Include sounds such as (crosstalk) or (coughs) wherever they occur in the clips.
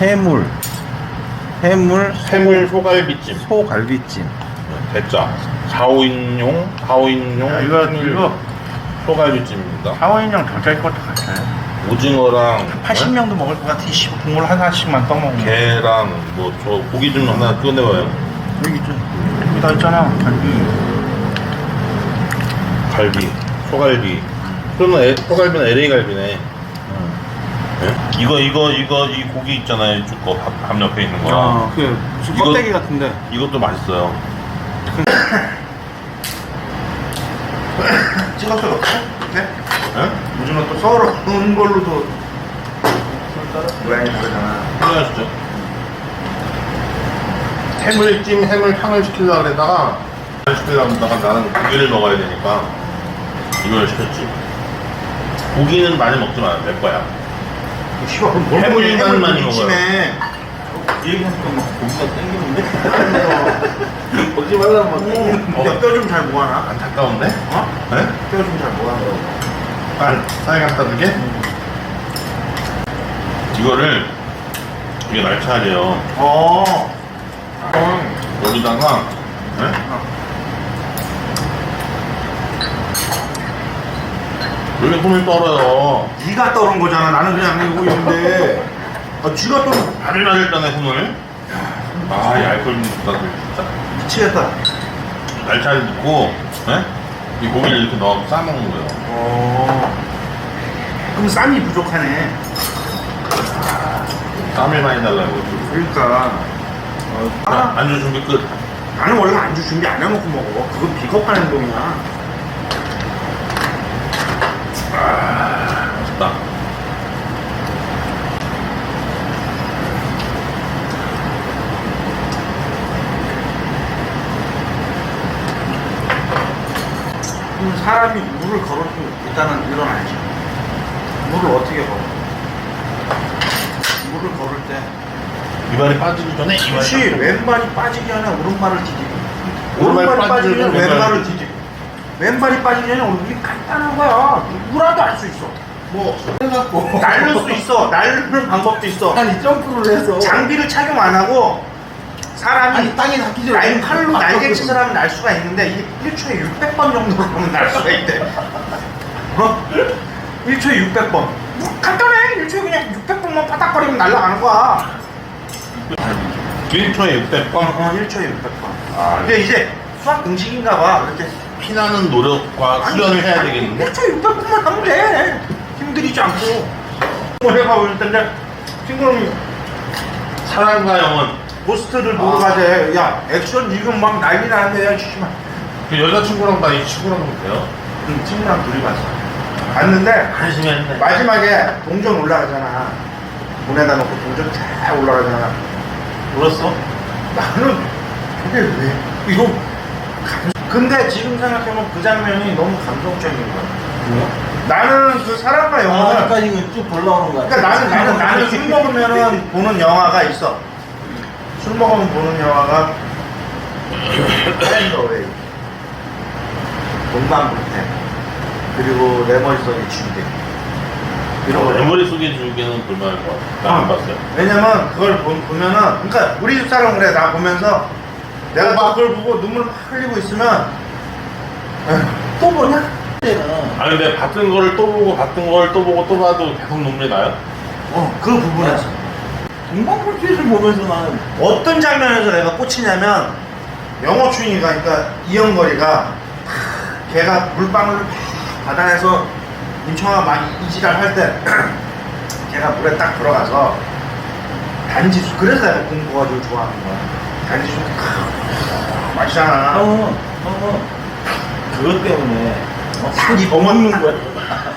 해물 해물 해물 소갈비찜 소갈비찜 대짜 4호인용 4호인용 야, 이거 이거 소갈비찜입니다 하원인형 더짤것 같아요. 오징어랑 80명도 먹을 것 같아. 씨, 국물 하나씩만 떠먹는 게. 게랑 뭐 저 고기 좀 하나 꺼내봐요 여기 있죠. 여기 다 있잖아. 갈비. 갈비 소갈비 그러면 에, 소갈비는 LA 갈비네 예? 이거 이거 이거 이 고기 있잖아요 이쪽 거밥 옆에 있는 거 아, 그 무슨 이거- 껍데기 같은데 이것도 맛있어요 (coughs) 찍어서 넣고. 네? 예? 오징어 또 썰어 놓은 걸로도 모양이 다르잖아. 하시죠 해물찜 해물탕을 시키려고 그러다가 시키려고 하다가 나는 고기를 먹어야 되니까 이걸 시켰지 고기는 많이 먹지 마, 내 거야 해물만 해물 많이 무침에 얘기하니까 막 고기가 땡기는데 (laughs) 먹지 말라면 막 땡기는데 뼈좀 잘 모아놔. 안타까운데? 어? 네? 뼈 좀 잘 모아놔. 빨리 사이 갖다 두게 이거를 이게 날차래요 어. 여기다가 네? 왜 손을 떨어요 네가 떠는 거잖아. 나는 그냥 이거 있는데. 아, 쥐가 떠는 바들바들 떠네 손을 아 이 알코올 묻다들 진짜 미치겠다. 날차를 넣고 네? 이 고기를 이렇게 넣어 싸먹는 거예요 어. 그럼 쌈이 부족하네. 땀을 많이 달라고 그러니까. 자, 아, 안주 준비 끝 나는 원래 안주 준비 안 해놓고 먹어. 그건 비겁한 행동이야. 맛있다 그럼 사람이 물을 걸어주면 일단은 일어나야지. 물을 어떻게 걸어? 물을 걸을 때. 이발이 빠지기 전에 이발이 딱- 왼발이 빠지기 전에 오른발을 뒤지고. 오른발이 오른발이 빠지기 전에 왼발을 왼발을 뒤지고. 왼발이 전에 오른발이 간단한 거야. 누구라도 할 수 있어. 뭐 해갖고 날릴 수 있어. 날리는 방법도 있어. 아니 점프를 해서 장비를 착용 안 하고 사람이 아니 땅에 닿기 전에 라인 팔로 아, 날개짓을 하면 날 수가 있는데 이게 1초에 600번 정도로 (laughs) 날 수가 있대. 어? 1초에 600번. 뭐 간단해. 1초에 그냥 600번만 바닥거리면 날아가는 거야. 1초에 600번 어, 1초에 600번. 아, 근데 이제 수학 공식인가 봐. 그렇게 피나는 노력과 수련을 해야 되겠는데 1초에 600번만 하면 돼. 힘들이지 않고. 뭐 해가 볼 텐데 친구는 사랑과 영혼 포스트를 보고 아. 가재. 야, 액션 지금 막 난리 나는데, 야, 씨발. 그 여자친구랑 나이 친구랑 못해요? 응, 친구랑 둘이 봤어. 봤는데, 한심히 했네 마지막에 동전 올라가잖아. 문에다 놓고 동전 쫙 올라가잖아. 울었어? 나는 저게 왜, 이거, 감... 근데 지금 생각해보면 그 장면이 너무 감동적인 거야. 나는 그 사랑과 아, 영화를, 아까 이거 쭉 올라오는 거야 그러니까 나는, 나는, 나는 술 먹으면은 보는 영화가 있어. 술 먹으면 보는 영화가, (coughs) 팬더웨이. 동방불태. 그리고 내 머릿속에 주대. 이런 거. 내 머릿속에 주기는 볼만할 것 같아 나안 봤어요 왜냐면 그걸 보, 보면은 그러니까 우리 집 사람 그래 나 보면서 내가 막 그걸 보고 눈물 막 흘리고 있으면 에휴, 또 뭐냐? 때는 아니 근데 봤던 거를 또 보고 봤던 걸 또 보고 또 봐도 계속 눈물이 나요? 어그 부분에서 동방불빛을 보면서 나는 어떤 장면에서 내가 꽂히냐면 영어충이가 그러니까 이영거리가 걔가 물방울을 막 바다에서 임청아 막 이지랄 할때 (clears throat) 걔가 물에 딱 들어가서 단지 수 그래서 내가 공부가지고 좋아하는 거야 단지수 마시잖아 형은 형은 그것 때문에 딱이 먹는 거야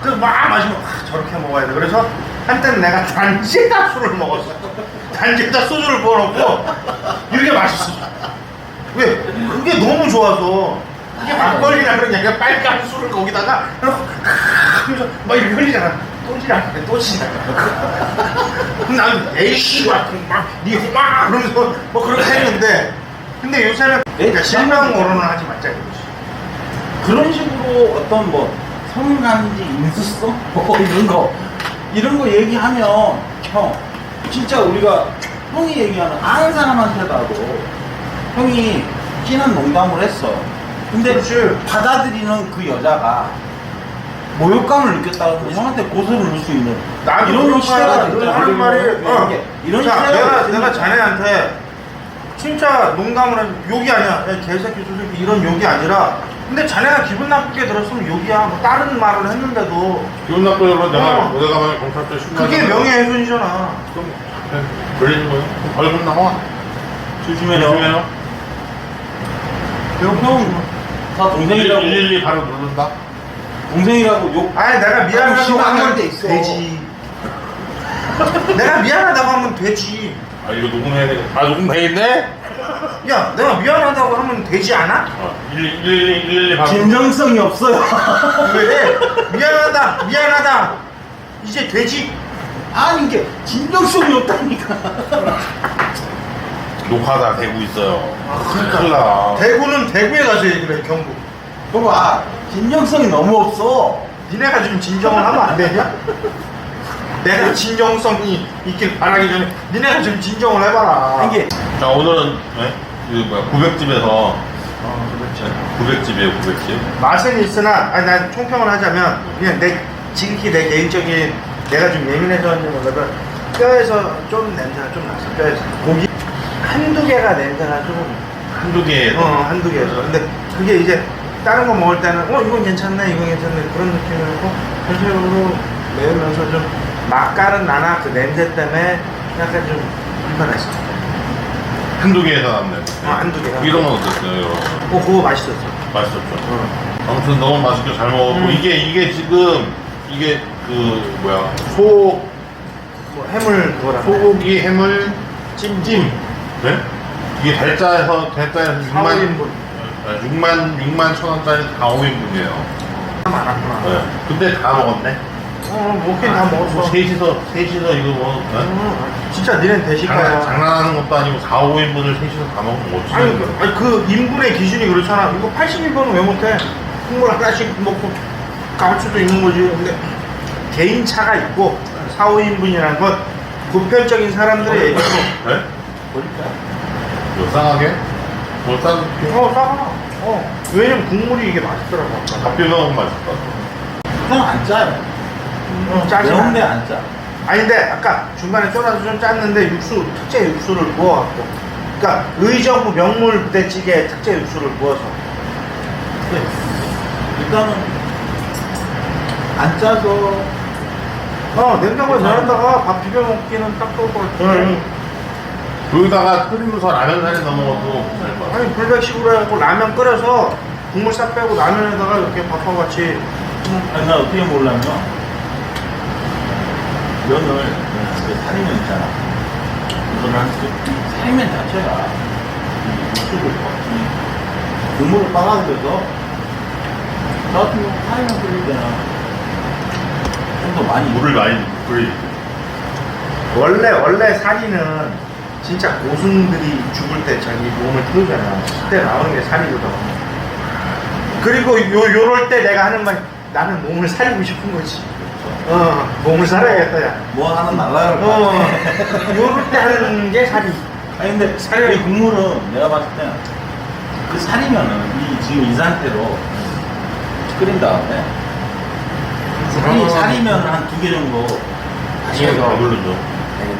그래서 막 마시면 아, 저렇게 먹어야 돼. 그래서 한때는 내가 단지에다 술을 먹었어. 단지에다 소주를 부어놓고 이렇게 마셨어. 왜? 그게 너무 좋아서. 그게 막걸리라 그러냐. 그냥 빨간 술을 거기다가 막 이렇게 흘리잖아. 또 지라, 또 지라. 그럼 나는 에이씨 같은 막니막 그러면서 뭐 그렇게 했는데 근데 요새는 그러니까 실명으로는 하지 말자 이거지. 그런 식으로 어떤 뭐 성간지 인수성 (laughs) 뭐 이런 거 이런 거 얘기하면 형 진짜 우리가 형이 얘기하는 아는 사람한테라도 형이 진한 농담을 했어. 근데. 받아들이는 그 여자가 모욕감을 느꼈다고 형한테 고소를 넣을 수 있는 나도 이런 시대가. 됐잖아. 하는 말이 어. 이게 이런 자, 시대가 내가 됐으니까. 내가 자네한테 진짜 농담을 한 욕이 아니야. 야, 개새끼 저새끼 이런 욕이 아니라 근데 자네가 기분 나쁘게 들었으면 욕이야. 뭐 다른 말을 했는데도 기분 나쁘더라도 내가 어. 내가 만약 경찰서에 신고하면 그게 명예훼손이잖아. 그럼 그냥 걸리는 거예요? 벌금 나와 조심해요. 조심해요 형다 동생이라고 112 바로 누른다 동생이라고 욕 아니 내가 미안하다고 하면 돼 있어. 되지. 내가 미안하다고 하면 되지. 아 이거 녹음해야 되겠다 아 녹음 돼 있네? 야, 내가 미안하다고 하면 되지 않아? 어 112 112 바로 진정성이 없어요. 왜? (laughs) 미안하다, 미안하다. 이제 되지. 아니 이게 진정성이 없다니까. 녹화다 되고 있어요 아, 큰일 나 대구는 대구에 가서 얘기를 해, 경북. 봐봐 진정성이 너무 없어. 니네가 지금 진정을 하면 안 되냐? 내가 진정성이 있길 바라기 전에 니네가 지금 진정을 해봐라. 이게 자 오늘은 네? 그 뭐야 구백집에서 어, 그렇지. 구백집이에요 구백집 맛은 있으나, 아니, 난 총평을 하자면, 그냥 내, 지극히 내 개인적인, 내가 좀 예민해서인지 몰라도, 뼈에서 좀 냄새가 좀 났어, 뼈에서. 고기 한두 개가 냄새가 좀, 한두 개 어, 한두 개에서. 근데 그게 이제, 다른 거 먹을 때는, 어, 이건 괜찮네, 이건 괜찮네, 그런 느낌이었고, 전체적으로 매우면서 좀, 맛깔은 나나, 그 냄새 때문에 약간 좀 불편했어. 한두 개에서 남네 어, 한두 개가. 이런 건 어땠어요 이거? 어, 그거 맛있었어. 맛있었죠 어. 아무튼 너무 맛있게 잘 먹었고 음. 이게 이게 지금 이게 그 뭐야 소 뭐, 해물 그거랑. 소고기 해물 찜찜 네? 이게 대짜에서 대짜에서 6만 4인분. 6만 6만 천 원짜리 4, 5인분이에요. 많았구나. 네. 근데 다 먹었네. 어, 먹긴 다 먹었어. 셋이서 셋이서 이거 뭐 네? 음, 진짜 니넨 장난, 대식가야. 장난하는 것도 아니고 4, 5인분을 셋이서 다 먹으면 어찌 아니, 되는 그, 거야? 아니, 그 인분의 기준이 그렇잖아. 이거 80인분은 왜 못해? 국물 하나씩 먹고 갈 수도 있는 거지. 근데 개인 차가 있고 4, 5인분이라는 건 보편적인 사람들의 얘기고. 네? 보니까 뭐 싸하게? 뭐 싸게? 어, 싸가. 어. 왜냐면 국물이 이게 맛있더라고. 아까. 밥 비벼 먹으면 같아. 형안 짜요. 어, 짜지 매운데 않아. 안 짜. 아니 근데 아까 중간에 쫄아서 좀 짰는데 육수 특제 육수를 부어갖고 그러니까 의정부 명물 부대찌개 특제 육수를 부어서 근데 일단은 안 짜서 어 냉장고에 넣었다가 밥 비벼 먹기는 딱 좋을 것 같아 여기다가 끓이면서 라면 사리 넣어 먹어도 괜찮을 것 같아. 아니 불백식으로 해갖고 라면 끓여서 국물 싹 빼고 라면에다가 이렇게 밥하고 같이 아니 나 어떻게 먹으려면 면을 그 살이면 있잖아. 이거를 한그 살면 자체가 이 육수를 이 국물을 빨아들여서 나 같은 경우 살이면 끓일 때는 좀더 많이 물을 많이 끓이. 원래 원래 살이는 진짜 고순들이 죽을 때 자기 몸을 태우잖아 그때 나오는 게 살이거든 그리고 요, 요럴 때 내가 하는 말 나는 몸을 살리고 싶은 거지 어 몸을 살아야겠다 야 뭐 하나 것 어. 요럴 때 하는 게 살이. 아니 근데 살이- 이 국물은 내가 봤을 때는 그 살이면은 이 지금 이 상태로 끓인 다음에 살이 어. 살이면 한 두 개 정도 시간 더 부르죠.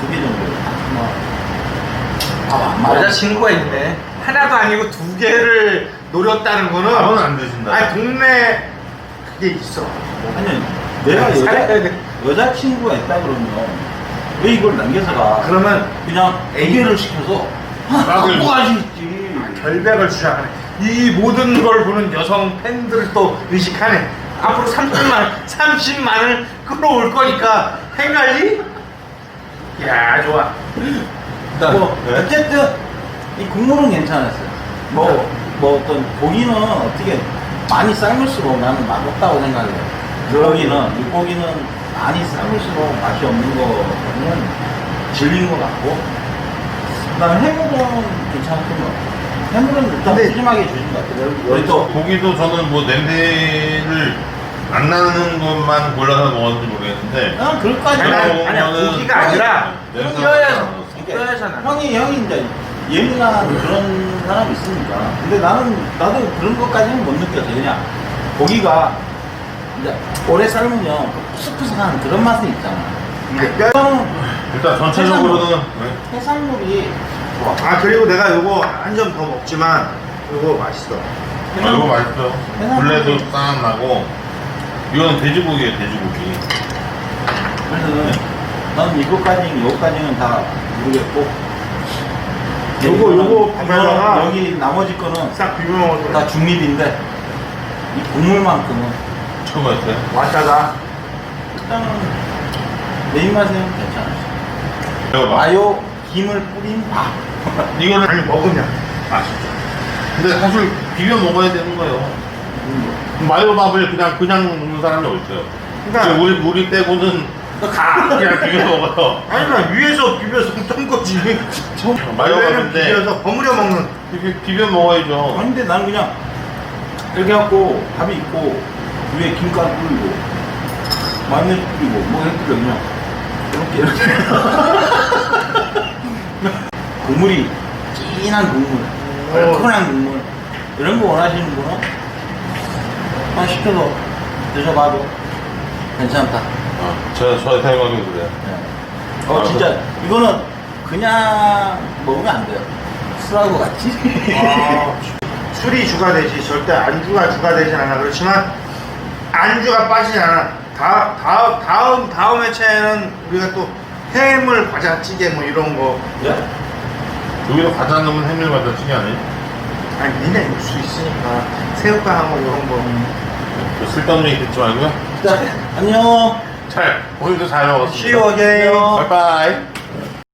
두개 정도 말아 여자친구가 있네. 하나도 아니고 두 개를 노렸다는 거는. 밥은 안 드신다. 아니, 동네 그게 있어. 아니 내가 살아야 여자 돼. 여자친구가 있다 그러면 왜 이걸 남겨서 가 그러면 그냥 애교를 시켜서 아, 딱을 갖고 가시지 결백을 주장하네. 이 모든 걸 보는 여성 팬들을 또 의식하네. 앞으로 30만, 30만을 끌어올 거니까 행갈리? 야, 좋아. 일단 뭐 네? 어쨌든 이 국물은 괜찮았어요. 뭐, 뭐 어떤 고기는 어떻게 많이 삶을수록 나는 맛없다고 생각해요. 고기는 육고기는 많이 삶을수록 맛이 없는 거는 질린 것 같고 그다음에 해물은 괜찮았던 것 같아요. 해물은 일단 근데- 푸짐하게 주신 것 같아요. 우리 또 고기도 저는 뭐 냄새를 안 나는 것만 골라서 먹었는지 모르겠는데 난 그럴까지. 아니, 아니, 아니, 고기가 아니라 냄새가 나서. 뼈에서는 형이 형이 이제 예민한 그런 사람이 있으니까. 근데 나는 나도 그런 것까지는 못 느꼈어. 그냥 고기가 이제 오래 삶으면 그 푸석푸석한 그런 맛은 있잖아. 그 뼈. 뼈는 일단 전체적으로는 네. 해산물이 좋아. 아 그리고 내가 요거 한 점 더 먹지만 요거 맛있어. 아, 이거 맛있어. 블레도 싹 나고 이거는 돼지고기예요, 돼지고기. 그래서 난 이거까지 이거까지는 다 모르겠고. 요거, 요거 밥에다가 여기 나머지 거는 싹 비벼 먹어도 다 중립인데 이 국물만큼은 처음이었어요. 왔다다. 일단은 내 입맛에는 괜찮았어. 이거 봐. 마요 김을 뿌린 밥. (laughs) 이거는 아니 먹으면 맛있죠. 근데 사실 비벼 먹어야 되는 거예요. 마요밥을 그냥 그냥 먹는 사람이 어딨어요? 그러니까- 우리 우리 빼고는 다 그냥 비벼 먹어요. 아니 나 위에서 비벼서 떤 거지. 원래는 비벼서 버무려 먹는. 비벼, 비벼 먹어야죠. 아닌데 나는 그냥 이렇게 갖고 밥이 있고 위에 김가루 뿌리고 마요네즈 뿌리고 뭐 이렇게 그냥 이렇게 이렇게 (laughs) 국물이 진한 국물 얼큰한 국물 이런 거 원하시는 분은 한 시켜서 드셔봐도 괜찮다 아, 저, 저 생각은 그래요. 네. 어 아, 진짜 이거는 그냥 먹으면 안 돼요 술하고 같이 아, 술이 주가 되지 절대 안주가 주가 되진 않아. 그렇지만 안주가 빠지지 않아. 다, 다, 다음 다음 회차에는 우리가 또 해물 과자찌개 뭐 이런 거. 네? 여기도 과자 넣으면 해밀 과자 찌개 아니에요? 아니 니네 육수 있으니까 새우깡하고 이런 거. 쓸데없는 얘기 듣지 말고요. 자, 안녕 잘, 오늘도 잘 먹었습니다. See you again. 바이바이.